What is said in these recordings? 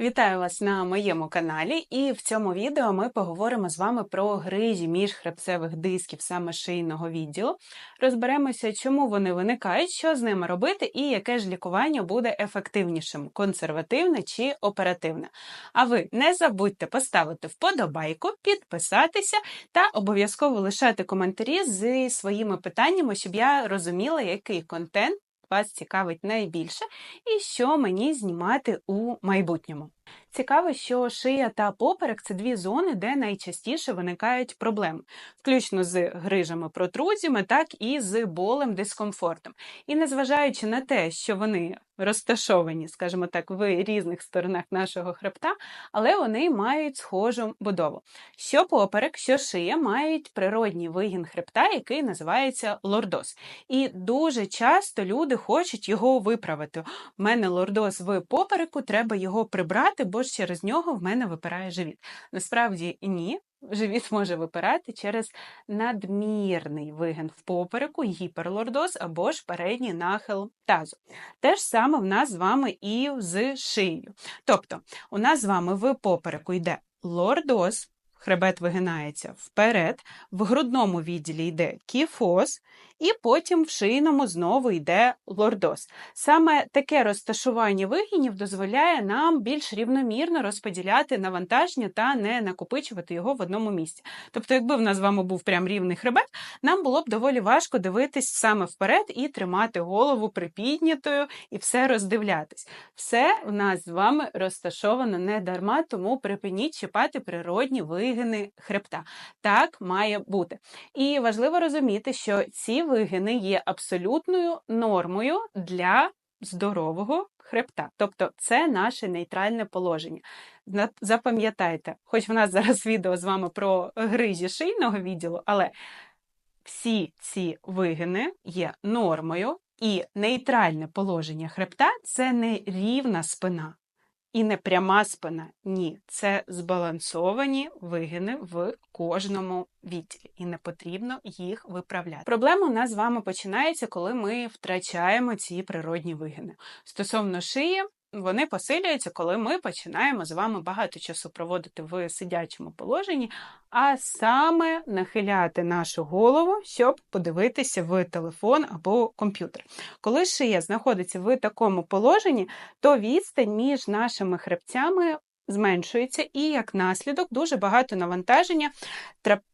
Вітаю вас на моєму каналі, і в цьому відео ми поговоримо з вами про грижі міжхребцевих дисків саме шийного відділу. Розберемося, чому вони виникають, що з ними робити, і яке ж лікування буде ефективнішим консервативне чи оперативне. А ви не забудьте поставити вподобайку, підписатися та обов'язково лишати коментарі зі своїми питаннями, щоб я розуміла, який контент вас цікавить найбільше, і що мені знімати у майбутньому. Цікаво, що шия та поперек це дві зони, де найчастіше виникають проблеми, включно з грижами протрузіями, так і з болем, дискомфортом. І незважаючи на те, що вони розташовані, скажімо так, в різних сторонах нашого хребта, але вони мають схожу будову. Що поперек, що шия мають природній вигін хребта, який називається лордоз. І дуже часто люди хочуть його виправити. У мене лордоз в попереку, треба його прибрати, бо ж через нього в мене випирає живіт. Насправді ні. Живіт може випирати через надмірний вигин в попереку, гіперлордоз або ж передній нахил тазу. Те ж саме в нас з вами і з шиєю. Тобто, у нас з вами в попереку йде лордоз, хребет вигинається вперед, в грудному відділі йде кіфоз, і потім в шийному знову йде лордоз. Саме таке розташування вигінів дозволяє нам більш рівномірно розподіляти навантаження та не накопичувати його в одному місці. Тобто, якби в нас з вами був прям рівний хребет, нам було б доволі важко дивитись саме вперед і тримати голову припіднятою і все роздивлятись. Все в нас з вами розташовано не дарма, тому припиніть чіпати природні вигини хребта. Так має бути. І важливо розуміти, що ці вигини є абсолютною нормою для здорового хребта. Тобто це наше нейтральне положення. Запам'ятайте, хоч в нас зараз відео з вами про грижі шийного відділу, але всі ці вигини є нормою, і нейтральне положення хребта це не рівна спина. І не пряма спина. Ні, це збалансовані вигини в кожному відділі, і не потрібно їх виправляти. Проблема у нас з вами починається, коли ми втрачаємо ці природні вигини. Стосовно шиї, вони посилюються, коли ми починаємо з вами багато часу проводити в сидячому положенні, а саме нахиляти нашу голову, щоб подивитися в телефон або комп'ютер. Коли шия знаходиться в такому положенні, то відстань між нашими хребцями зменшується, і як наслідок дуже багато навантаження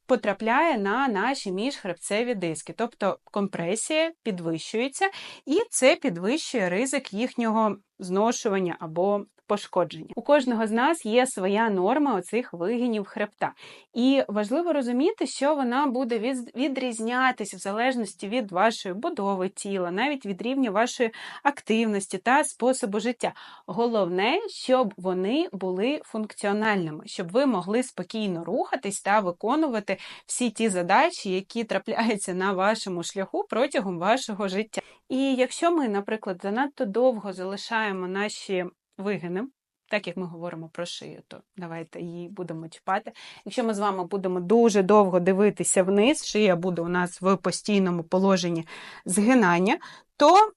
потрапляє на наші міжхребцеві диски, тобто компресія підвищується, і це підвищує ризик їхнього зношування або пошкодження. У кожного з нас є своя норма оцих вигинів хребта. І важливо розуміти, що вона буде відрізнятися в залежності від вашої будови тіла, навіть від рівня вашої активності та способу життя. Головне, щоб вони були функціональними, щоб ви могли спокійно рухатись та виконувати всі ті задачі, які трапляються на вашому шляху протягом вашого життя. І якщо ми, наприклад, занадто довго залишаємо наші вигини, так як ми говоримо про шию, то давайте її будемо чіпати. Якщо ми з вами будемо дуже довго дивитися вниз, шия буде у нас в постійному положенні згинання, то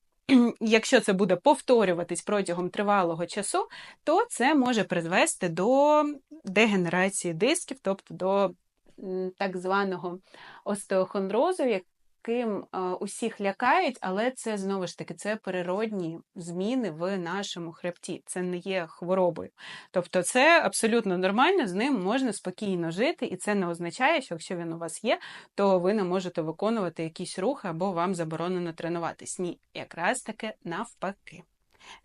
Якщо це буде повторюватись протягом тривалого часу, то це може призвести до дегенерації дисків, тобто до так званого остеохондрозу, яким усіх лякають, але це знову ж таки це природні зміни в нашому хребті. Це не є хворобою. Тобто, це абсолютно нормально, з ним можна спокійно жити, і це не означає, що якщо він у вас є, то ви не можете виконувати якісь рухи або вам заборонено тренуватись. Ні, якраз таки навпаки.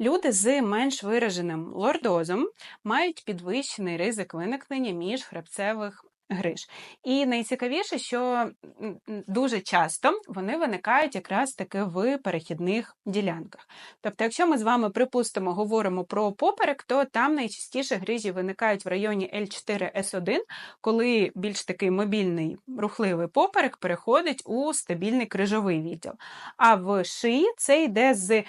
Люди з менш вираженим лордозом мають підвищений ризик виникнення міжхребцевих гриж. І найцікавіше, що дуже часто вони виникають якраз таки в перехідних ділянках. Тобто, якщо ми з вами, припустимо, говоримо про поперек, то там найчастіше грижі виникають в районі L4S1, коли більш такий мобільний рухливий поперек переходить у стабільний крижовий відділ. А в шиї це йде з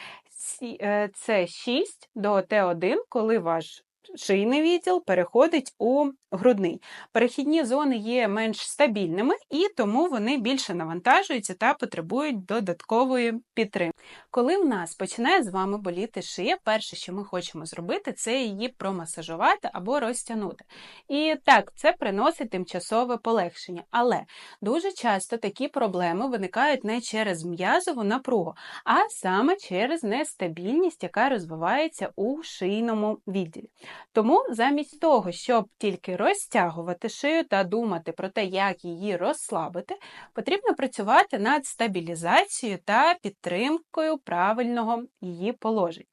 С6 е, до Т1, коли ваш шийний відділ переходить у грудний. Перехідні зони є менш стабільними і тому вони більше навантажуються та потребують додаткової підтримки. Коли в нас починає з вами боліти шия, перше, що ми хочемо зробити, це її промасажувати або розтягнути. І так, це приносить тимчасове полегшення. Але дуже часто такі проблеми виникають не через м'язову напругу, а саме через нестабільність, яка розвивається у шийному відділі. Тому замість того, щоб тільки розтягувати шию та думати про те, як її розслабити, потрібно працювати над стабілізацією та підтримкою правильного її положення.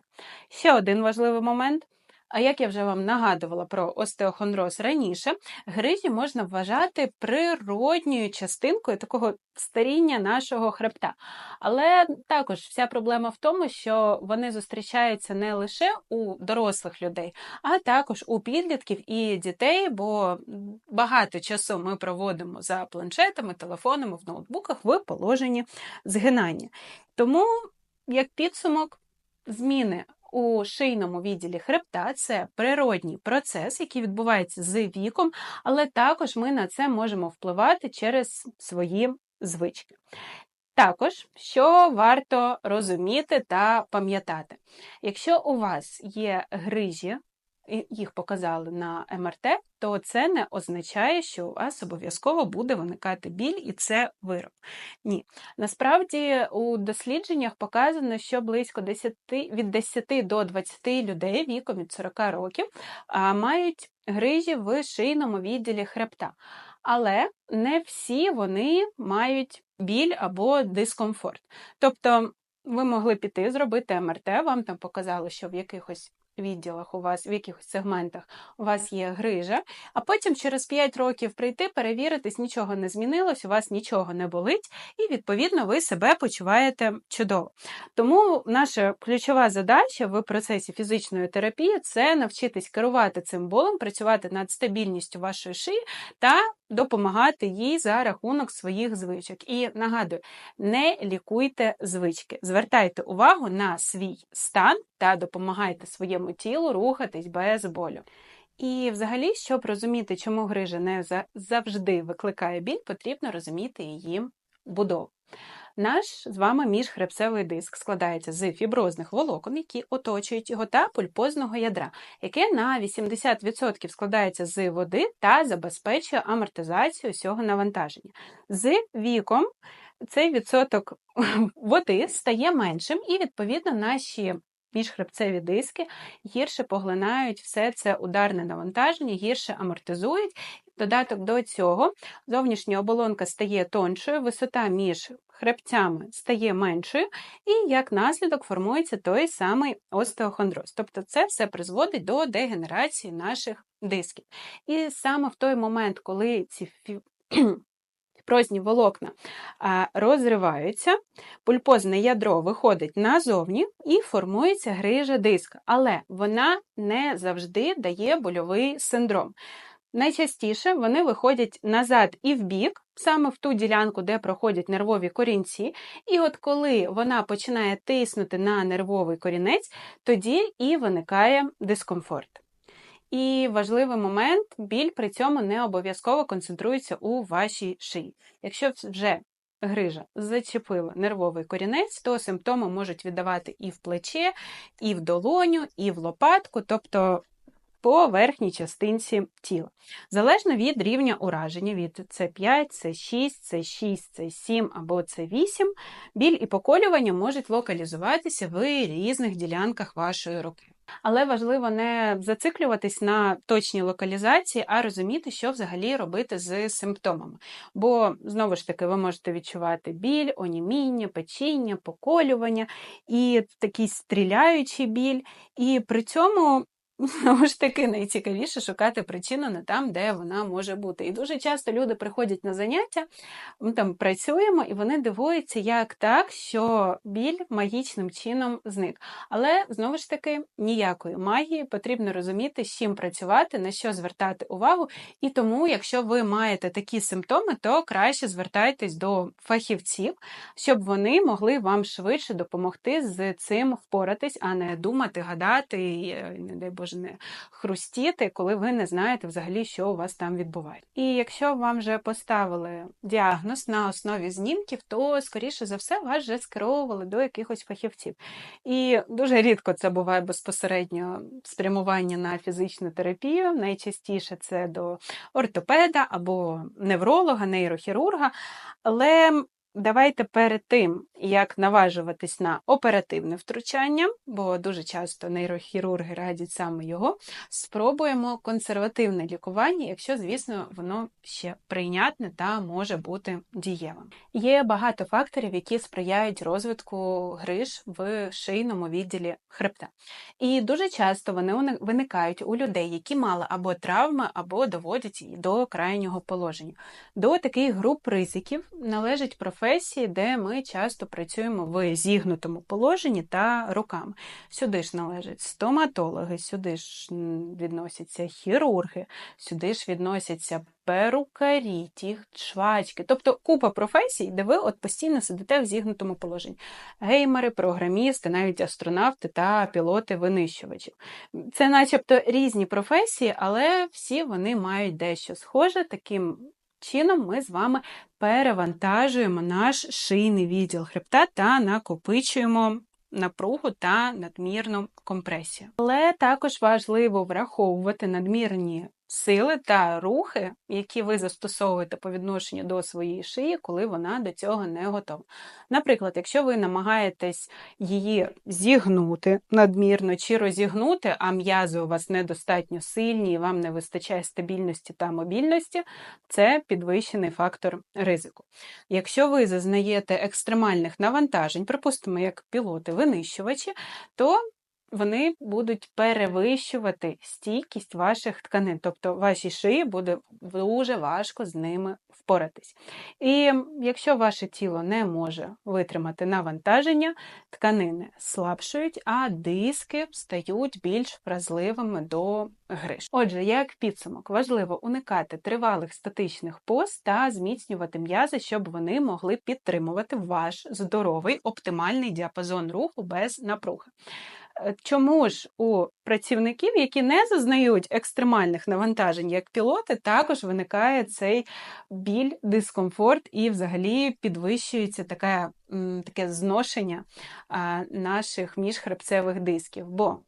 Ще один важливий момент. А як я вже вам нагадувала про остеохондроз раніше, грижі можна вважати природньою частинкою такого старіння нашого хребта. Але також вся проблема в тому, що вони зустрічаються не лише у дорослих людей, а також у підлітків і дітей, бо багато часу ми проводимо за планшетами, телефонами, в ноутбуках в положенні згинання. Тому, як підсумок, зміни у шийному відділі хребта це природній процес, який відбувається з віком, але також ми на це можемо впливати через свої звички. Також, що варто розуміти та пам'ятати, якщо у вас є грижі їх показали на МРТ, то це не означає, що у вас обов'язково буде виникати біль і це вирок. Ні. Насправді у дослідженнях показано, що близько 10, від 10 до 20 людей віком від 40 років мають грижі в шийному відділі хребта. Але не всі вони мають біль або дискомфорт. Тобто ви могли піти, зробити МРТ, вам там показали, що в якихось відділах у вас, в якихось сегментах у вас є грижа, а потім через 5 років прийти, перевіритись, нічого не змінилось, у вас нічого не болить, і, відповідно, ви себе почуваєте чудово. Тому наша ключова задача в процесі фізичної терапії це навчитись керувати цим болем, працювати над стабільністю вашої шиї та допомагати їй за рахунок своїх звичок. І нагадую, не лікуйте звички, звертайте увагу на свій стан та допомагайте своєму тілу рухатись без болю. І, взагалі, щоб розуміти, чому грижа не завжди викликає біль, потрібно розуміти її будову. Наш з вами міжхребцевий диск складається з фіброзних волокон, які оточують його, та пульпозного ядра, яке на 80% складається з води та забезпечує амортизацію цього навантаження. З віком цей відсоток води стає меншим, і, відповідно, наші міжхребцеві диски гірше поглинають все це ударне навантаження, гірше амортизують. Додаток до цього зовнішня оболонка стає тоншою, висота між хребцями стає меншою, і як наслідок формується той самий остеохондроз. Тобто це все призводить до дегенерації наших дисків. І саме в той момент, коли ці Прозні волокна розриваються, пульпозне ядро виходить назовні і формується грижа диска, але вона не завжди дає больовий синдром. Найчастіше вони виходять назад і в бік, саме в ту ділянку, де проходять нервові корінці. І от коли вона починає тиснути на нервовий корінець, тоді і виникає дискомфорт. І важливий момент, біль при цьому не обов'язково концентрується у вашій шиї. Якщо вже грижа зачепила нервовий корінець, то симптоми можуть віддавати і в плече, і в долоню, і в лопатку, тобто по верхній частинці тіла. Залежно від рівня ураження, від С5, С6, С6, С7 або С8, біль і поколювання можуть локалізуватися в різних ділянках вашої руки. Але важливо не зациклюватись на точній локалізації, а розуміти, що взагалі робити з симптомами. Бо, знову ж таки, ви можете відчувати біль, оніміння, печіння, поколювання і такий стріляючий біль. І при цьому Знову ж таки, найцікавіше шукати причину не там, де вона може бути. І дуже часто люди приходять на заняття, ми там працюємо, і вони дивуються, як так, що біль магічним чином зник. Але знову ж таки ніякої магії потрібно розуміти, з чим працювати, на що звертати увагу. І тому, якщо ви маєте такі симптоми, то краще звертайтесь до фахівців, щоб вони могли вам швидше допомогти з цим впоратись, а не думати, гадати, і, не дай Боже може хрустіти, коли ви не знаєте взагалі, що у вас там відбувається. І якщо вам вже поставили діагноз на основі знімків, то скоріше за все вас вже скеровували до якихось фахівців. І дуже рідко це буває безпосередньо спрямування на фізичну терапію. Найчастіше це до ортопеда або невролога, нейрохірурга. Але Давайте перед тим, як наважуватись на оперативне втручання, бо дуже часто нейрохірурги радять саме його, спробуємо консервативне лікування, якщо, звісно, воно ще прийнятне та може бути дієвим. Є багато факторів, які сприяють розвитку гриж в шийному відділі хребта. І дуже часто вони виникають у людей, які мали або травми, або доводять до крайнього положення. До таких груп ризиків належить професія професії, де ми часто працюємо в зігнутому положенні та руками. Сюди ж належать стоматологи, сюди ж відносяться хірурги, сюди ж відносяться перукарі, ті швачки, тобто купа професій, де ви от постійно сидите в зігнутому положенні. Геймери, програмісти, навіть астронавти та пілоти винищувачів. Це начебто різні професії, але всі вони мають дещо схоже таким чином ми з вами перевантажуємо наш шийний відділ хребта та накопичуємо напругу та надмірну компресію. Але також важливо враховувати надмірні сили та рухи, які ви застосовуєте по відношенню до своєї шиї, коли вона до цього не готова. Наприклад, якщо ви намагаєтесь її зігнути надмірно чи розігнути, а м'язи у вас недостатньо сильні і вам не вистачає стабільності та мобільності, це підвищений фактор ризику. Якщо ви зазнаєте екстремальних навантажень, припустимо, як пілоти-винищувачі, то вони будуть перевищувати стійкість ваших тканин, тобто вашій шиї буде дуже важко з ними впоратись. І якщо ваше тіло не може витримати навантаження, тканини слабшують, а диски стають більш вразливими до гриж. Отже, як підсумок, важливо уникати тривалих статичних поз та зміцнювати м'язи, щоб вони могли підтримувати ваш здоровий оптимальний діапазон руху без напруги. Е, чому ж у працівників, які не зазнають екстремальних навантажень, як пілоти, також виникає цей біль, дискомфорт і взагалі підвищується таке, таке зношення наших міжхребцевих дисків? Бо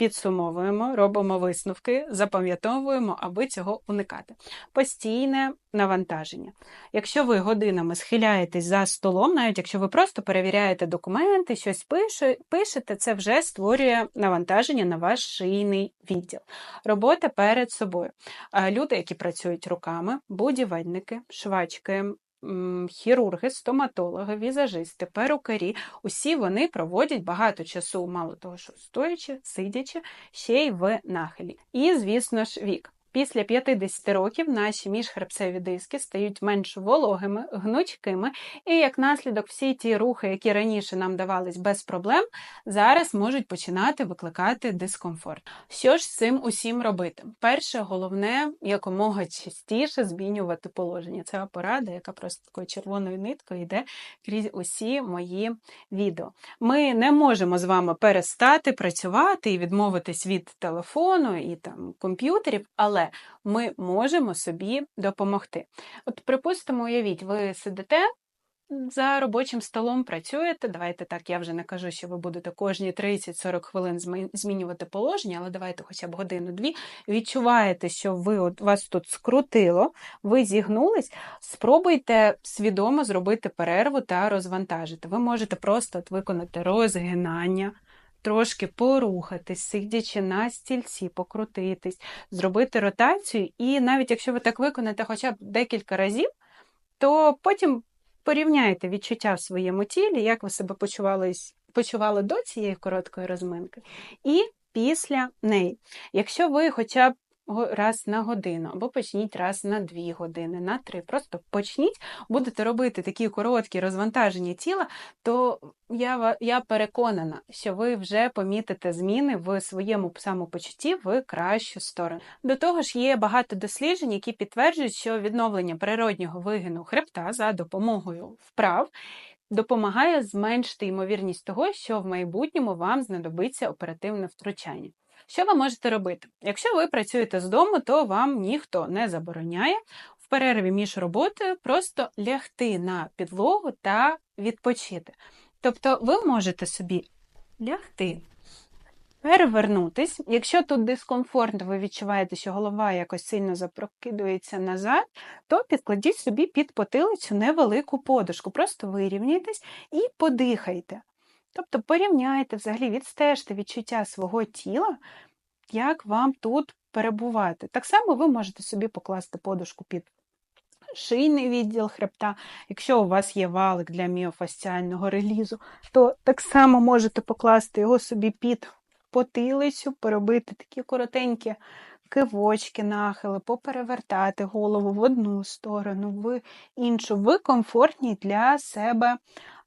підсумовуємо, робимо висновки, запам'ятовуємо, аби цього уникати. Постійне навантаження. Якщо ви годинами схиляєтесь за столом, навіть якщо ви просто перевіряєте документи, щось пишете, це вже створює навантаження на ваш шийний відділ. Робота перед собою. Люди, які працюють руками, будівельники, швачки, хірурги, стоматологи, візажисти, перукарі, усі вони проводять багато часу, мало того, що стоячи, сидячи, ще й в нахилі. І, звісно ж, вік. Після 50 років наші міжхребцеві диски стають менш вологими, гнучкими, і як наслідок всі ті рухи, які раніше нам давались без проблем, зараз можуть починати викликати дискомфорт. Що ж з цим усім робити? Перше, головне, якомога частіше змінювати положення. Це порада, яка просто такою червоною ниткою йде крізь усі мої відео. Ми не можемо з вами перестати працювати і відмовитись від телефону і там комп'ютерів, але але ми можемо собі допомогти. От, припустимо, уявіть, ви сидите. За робочим столом працюєте, давайте так, я вже не кажу, що ви будете кожні 30-40 хвилин змінювати положення, але давайте хоча б годину-дві. Відчуваєте, що ви от вас тут скрутило, ви зігнулись, спробуйте свідомо зробити перерву та розвантажити. Ви можете просто от виконати розгинання трошки порухатись, сидячи на стільці, покрутитись, зробити ротацію, і навіть якщо ви так виконаєте хоча б декілька разів, то потім порівняйте відчуття в своєму тілі, як ви себе почувались, почували до цієї короткої розминки, і після неї. Якщо ви хоча б раз на годину, або почніть раз на дві години, на три. Просто почніть, будете робити такі короткі розвантаження тіла, то я я переконана, що ви вже помітите зміни в своєму самопочутті в кращу сторону. До того ж, є багато досліджень, які підтверджують, що відновлення природнього вигину хребта за допомогою вправ. Допомагає зменшити ймовірність того, що в майбутньому вам знадобиться оперативне втручання. Що ви можете робити? Якщо ви працюєте з дому, то вам ніхто не забороняє в перерві між роботою просто лягти на підлогу та відпочити. Тобто ви можете собі лягти, перевернутись. Якщо тут дискомфортно, ви відчуваєте, що голова якось сильно запрокидується назад, то підкладіть собі під потилицю невелику подушку. Просто вирівняйтесь і подихайте. Тобто порівняйте, взагалі відстежте відчуття свого тіла, як вам тут перебувати. Так само ви можете собі покласти подушку під шийний відділ хребта. Якщо у вас є валик для міофасціального релізу, то так само можете покласти його собі під потилицю, поробити такі коротенькі кивочки, нахили, поперевертати голову в одну сторону, в іншу, в комфортній для себе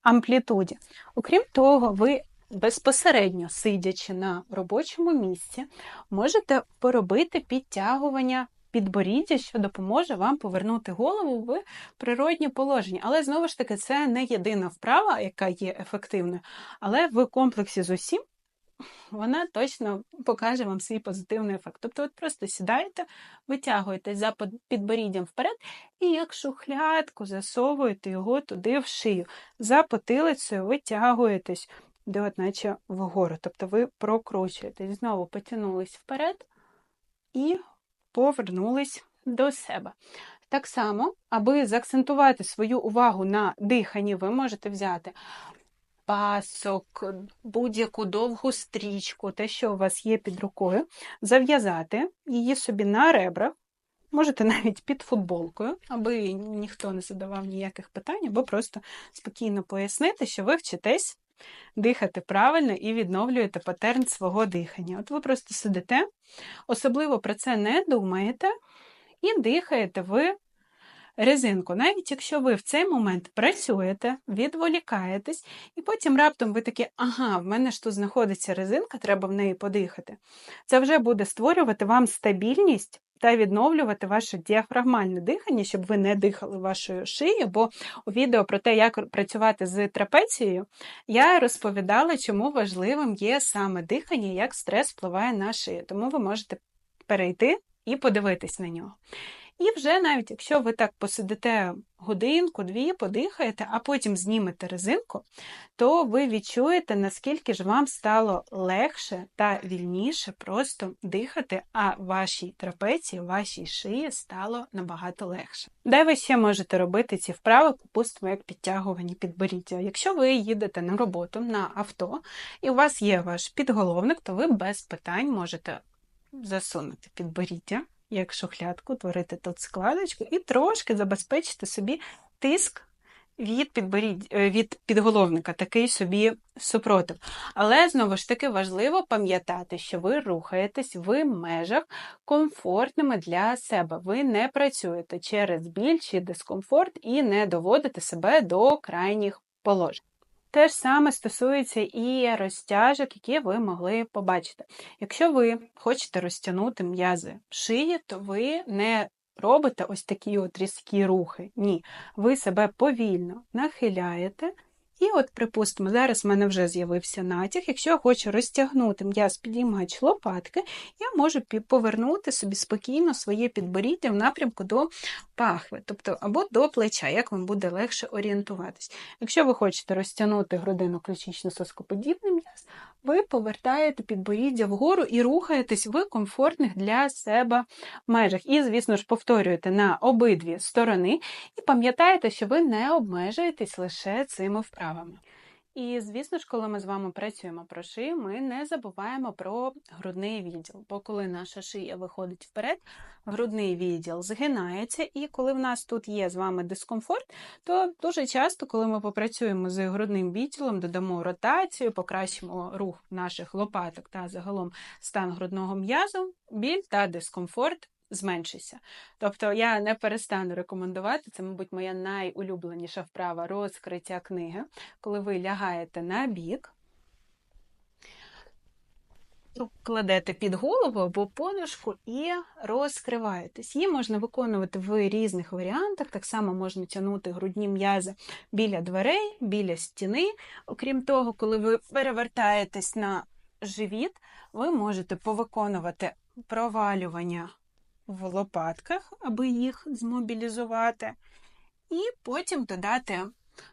амплітуді. Окрім того, ви безпосередньо сидячи на робочому місці, можете поробити підтягування підборіддя, що допоможе вам повернути голову в природнє положення. Але знову ж таки, це не єдина вправа, яка є ефективною, але в комплексі з усім. Вона точно покаже вам свій позитивний ефект. Тобто, от просто сідаєте, витягуєте за підборіддям вперед, і як шухлядку засовуєте його туди в шию. За потилицею витягуєтесь, де от вгору. Тобто ви прокручуєтесь, знову потягнулись вперед і повернулись до себе. Так само, аби заакцентувати свою увагу на диханні, ви можете взяти пасок, будь-яку довгу стрічку, те, що у вас є під рукою, зав'язати її собі на ребрах, можете навіть під футболкою, аби ніхто не задавав ніяких питань, або просто спокійно пояснити, що ви вчитесь дихати правильно і відновлюєте патерн свого дихання. От ви просто сидите, особливо про це не думаєте, і дихаєте ви резинку. Навіть якщо ви в цей момент працюєте, відволікаєтесь, і потім раптом ви такі, ага, в мене ж тут знаходиться резинка, треба в неї подихати. Це вже буде створювати вам стабільність та відновлювати ваше діафрагмальне дихання, щоб ви не дихали вашою шиєю, бо у відео про те, як працювати з трапецією, я розповідала, чому важливим є саме дихання, як стрес впливає на шию. Тому ви можете перейти і подивитись на нього. І вже навіть якщо ви так посидите годинку, дві, подихаєте, а потім знімете резинку, то ви відчуєте, наскільки ж вам стало легше та вільніше просто дихати, а вашій трапеції, вашій шиї стало набагато легше. Де ви ще можете робити ці вправи, попустимо, як підтягування підборіддя. Якщо ви їдете на роботу на авто, і у вас є ваш підголовник, то ви без питань можете засунути підборіддя як шухлядку, творити тут складочку і трошки забезпечити собі тиск від підборідь, е, від підголовника, такий собі супротив. Але знову ж таки важливо пам'ятати, що ви рухаєтесь в межах комфортними для себе. Ви не працюєте через біль чи дискомфорт і не доводите себе до крайніх положень. Те ж саме стосується і розтяжок, які ви могли побачити. Якщо ви хочете розтягнути м'язи шиї, то ви не робите ось такі от різкі рухи. Ні, ви себе повільно нахиляєте. І от, припустимо, зараз в мене вже з'явився натяг. Якщо я хочу розтягнути м'яз підіймач лопатки, я можу повернути собі спокійно своє підборіддя в напрямку до пахви, тобто або до плеча, як вам буде легше орієнтуватись. Якщо ви хочете розтягнути грудину ключично соскоподібний м'яз, ви повертаєте підборіддя вгору і рухаєтесь в комфортних для себе межах. І, звісно ж, повторюєте на обидві сторони, і пам'ятаєте, що ви не обмежуєтесь лише цими вправами. І, звісно ж, коли ми з вами працюємо про шию, ми не забуваємо про грудний відділ. Бо коли наша шия виходить вперед, грудний відділ згинається, і коли в нас тут є з вами дискомфорт, то дуже часто, коли ми попрацюємо з грудним відділом, додамо ротацію, покращимо рух наших лопаток та загалом стан грудного м'язу, біль та дискомфорт зменшиться. Тобто я не перестану рекомендувати, це, мабуть, моя найулюбленіша вправа розкриття книги, коли ви лягаєте на бік, кладете під голову або подушку і розкриваєтесь. Її можна виконувати в різних варіантах. Так само можна тягнути грудні м'язи біля дверей, біля стіни. Окрім того, коли ви перевертаєтесь на живіт, ви можете повиконувати провалювання в лопатках, аби їх змобілізувати, і потім додати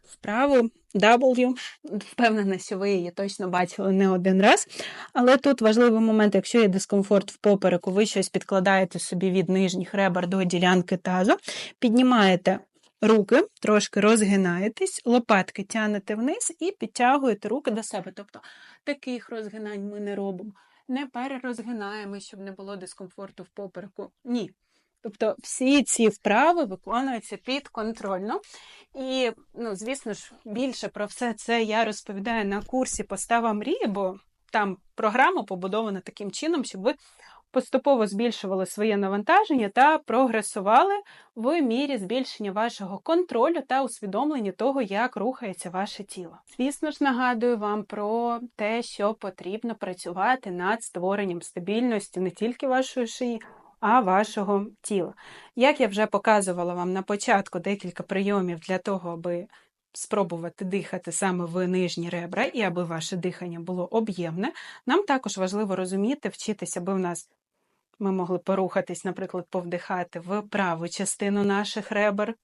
вправу W. Впевнена, що ви її точно бачили не один раз. Але тут важливий момент, якщо є дискомфорт в попереку, ви щось підкладаєте собі від нижніх ребер до ділянки тазу, піднімаєте руки, трошки розгинаєтесь, лопатки тянете вниз і підтягуєте руки до себе. Тобто таких розгинань ми не робимо. Не перерозгинаємо, щоб не було дискомфорту в попереку. Ні. Тобто всі ці вправи виконуються підконтрольно. І, ну, звісно ж, більше про все це я розповідаю на курсі Постава мрії, бо там програма побудована таким чином, щоб ви поступово збільшували своє навантаження та прогресували в мірі збільшення вашого контролю та усвідомлення того, як рухається ваше тіло. Звісно ж, нагадую вам про те, що потрібно працювати над створенням стабільності не тільки вашої шиї а вашого тіла. Як я вже показувала вам на початку декілька прийомів для того, аби спробувати дихати саме в нижні ребра і аби ваше дихання було об'ємне, нам також важливо розуміти, вчитися, аби в нас ми могли порухатись, наприклад, повдихати в праву частину наших ребер,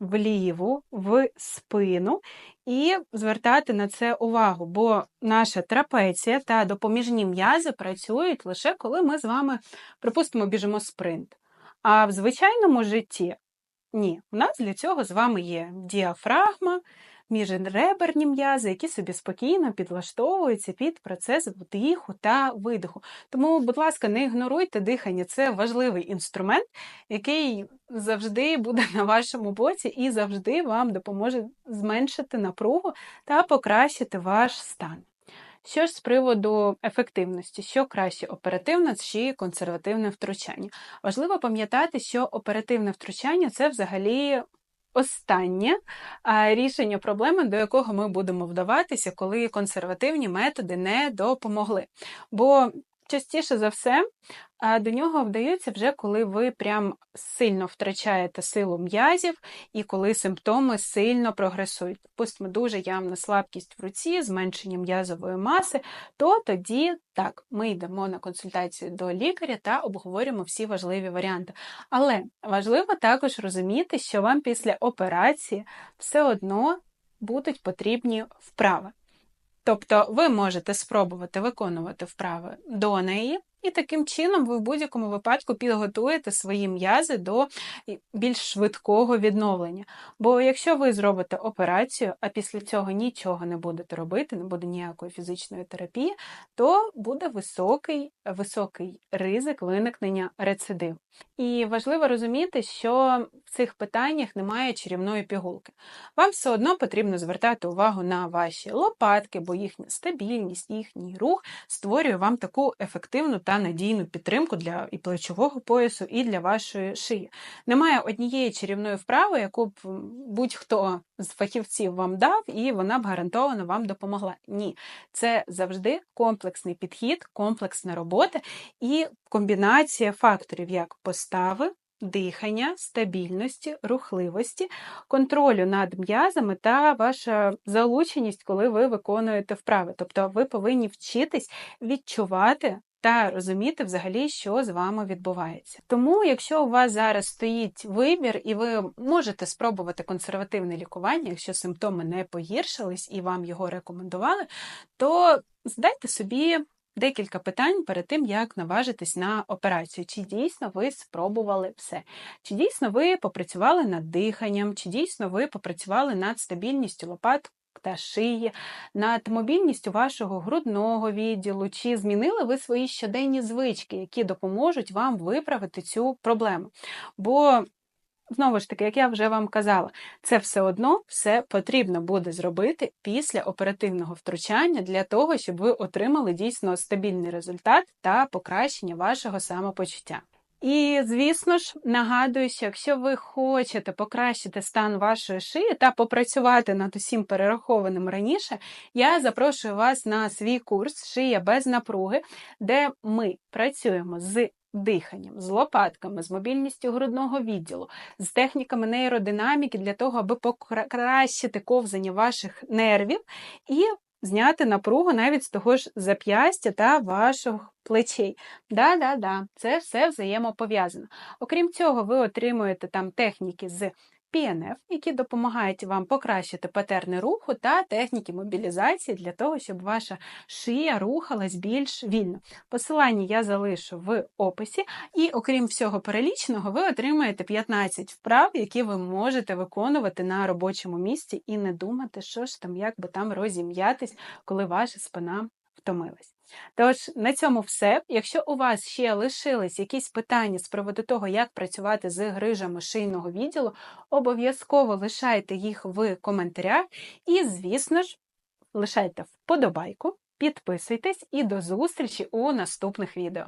в ліву, в спину, і звертати на це увагу, бо наша трапеція та допоміжні м'язи працюють лише коли ми з вами, припустимо, біжимо спринт. А в звичайному житті ні, у нас для цього з вами є діафрагма, міжреберні м'язи, які собі спокійно підлаштовуються під процес вдиху та видиху. Тому, будь ласка, не ігноруйте дихання, це важливий інструмент, який завжди буде на вашому боці і завжди вам допоможе зменшити напругу та покращити ваш стан. Що ж з приводу ефективності, що краще оперативне чи консервативне втручання? Важливо пам'ятати, що оперативне втручання це взагалі останнє рішення проблеми, до якого ми будемо вдаватися, коли консервативні методи не допомогли. Бо частіше за все до нього вдаються вже коли ви прям сильно втрачаєте силу м'язів і коли симптоми сильно прогресують. Допустимо, дуже явна слабкість в руці, зменшення м'язової маси, то тоді так, ми йдемо на консультацію до лікаря та обговорюємо всі важливі варіанти. Але важливо також розуміти, що вам після операції все одно будуть потрібні вправи. Тобто ви можете спробувати виконувати вправи до неї, і таким чином ви в будь-якому випадку підготуєте свої м'язи до більш швидкого відновлення. Бо якщо ви зробите операцію, а після цього нічого не будете робити, не буде ніякої фізичної терапії, то буде високий, високий ризик виникнення рецидиву. І важливо розуміти, що в цих питаннях немає чарівної пігулки. Вам все одно потрібно звертати увагу на ваші лопатки, бо їхня стабільність, їхній рух створює вам таку ефективну та надійну підтримку для і плечового поясу, і для вашої шиї. Немає однієї чарівної вправи, яку б будь-хто з фахівців вам дав, і вона б гарантовано вам допомогла. Ні, це завжди комплексний підхід, комплексна робота і комбінація факторів, як постави, дихання, стабільності, рухливості, контролю над м'язами та ваша залученість, коли ви виконуєте вправи. Тобто ви повинні вчитись відчувати. Та розуміти взагалі, що з вами відбувається. Тому, якщо у вас зараз стоїть вибір, і ви можете спробувати консервативне лікування, якщо симптоми не погіршились і вам його рекомендували, то здайте собі декілька питань перед тим, як наважитись на операцію. Чи дійсно ви спробували все? Чи дійсно ви попрацювали над диханням, чи дійсно ви попрацювали над стабільністю лопат? Та шиї, над мобільністю вашого грудного відділу, чи змінили ви свої щоденні звички, які допоможуть вам виправити цю проблему? Бо Знову ж таки, як я вже вам казала, це все одно все потрібно буде зробити після оперативного втручання для того, щоб ви отримали дійсно стабільний результат та покращення вашого самопочуття. І, звісно ж, нагадую, що якщо ви хочете покращити стан вашої шиї та попрацювати над усім перерахованим раніше, я запрошую вас на свій курс Шия без напруги, де ми працюємо з диханням, з лопатками, з мобільністю грудного відділу, з техніками нейродинаміки для того, аби покращити ковзання ваших нервів і зняти напругу навіть з того ж зап'ястя та ваших плечей. Да-да-да, це все взаємопов'язано. Окрім цього, ви отримуєте там техніки з PNF, які допомагають вам покращити патерни руху та техніки мобілізації для того, щоб ваша шия рухалась більш вільно. Посилання я залишу в описі, і окрім всього перелічного, ви отримаєте 15 вправ, які ви можете виконувати на робочому місці і не думати, що ж там, як би там розім'ятись, коли ваша спина втомилась. Тож на цьому все. Якщо у вас ще лишились якісь питання з приводу того, як працювати з грижами шийного відділу, обов'язково лишайте їх в коментарях. І, звісно ж, лишайте вподобайку, підписуйтесь і до зустрічі у наступних відео.